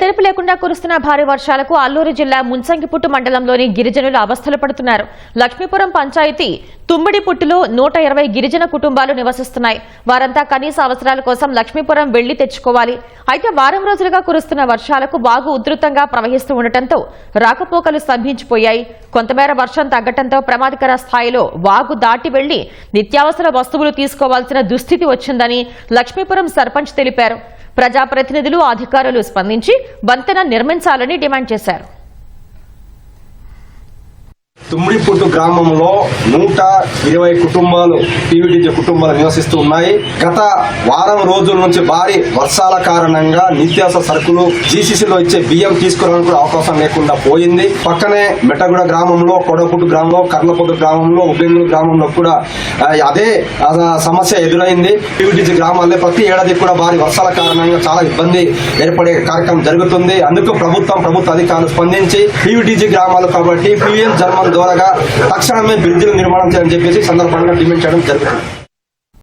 తెరుపు లేకుండా కురుస్తున్న భారీ వర్షాలకు అల్లూరు జిల్లా ముంచంగిపుట్టు మండలంలోని గిరిజనులు అవస్థలు పడుతున్నారు. లక్ష్మీపురం పంచాయతీ తుమ్మిడిపుట్టులో నూట ఇరవై గిరిజన కుటుంబాలు నివసిస్తున్నాయి. వారంతా కనీస అవసరాల కోసం లక్ష్మీపురం వెళ్ళి తెచ్చుకోవాలి. అయితే వారం రోజులుగా కురుస్తున్న వర్షాలకు వాగు ఉధృతంగా ప్రవహిస్తూ ఉండటంతో రాకపోకలు స్తంభించిపోయాయి. కొంతమేర వర్షం తగ్గటంతో ప్రమాదకర స్థాయిలో వాగు దాటి వెళ్ళి నిత్యావసర వస్తువులు తీసుకోవాల్సిన దుస్థితి వచ్చిందని లక్ష్మీపురం సర్పంచ్ తెలిపారు. ప్రజాప్రతినిధులు అధికారులు స్పందించి వంతెన నిర్మించాలని డిమాండ్ చేశారు. తుమ్మిడిపుట్టు గ్రామంలో నూట ఇరవై కుటుంబాలు టీవీడీజీ కుటుంబాలు నివసిస్తూ ఉన్నాయి. గత వారం రోజుల నుంచి భారీ వర్షాల కారణంగా నిత్యావసర సరుకులు జీసీసీలో ఇచ్చే బియ్యం తీసుకోవడానికి కూడా అవకాశం లేకుండా పోయింది. పక్కనే మెట్టగూడ గ్రామంలో కొడపుట్టు గ్రామంలో కర్లపొట్టు గ్రామంలో ఉబ్బెంగూరు గ్రామంలో కూడా అదే సమస్య ఎదురైంది. టీవీడీజీ గ్రామాల్లో ప్రతి ఏడాది కూడా భారీ వర్షాల కారణంగా చాలా ఇబ్బంది ఏర్పడే కార్యక్రమం జరుగుతుంది. అందుకు ప్రభుత్వం ప్రభుత్వ అధికారులు స్పందించి పీవీటీజీ గ్రామాలు కాబట్టి పీఎం జర్మన్ ద్వారా తక్షణమే బ్రిడ్జిలు నిర్మాణం చేయాలని చెప్పేసి సందర్భంగా డిమాండ్ చేయడం జరిగింది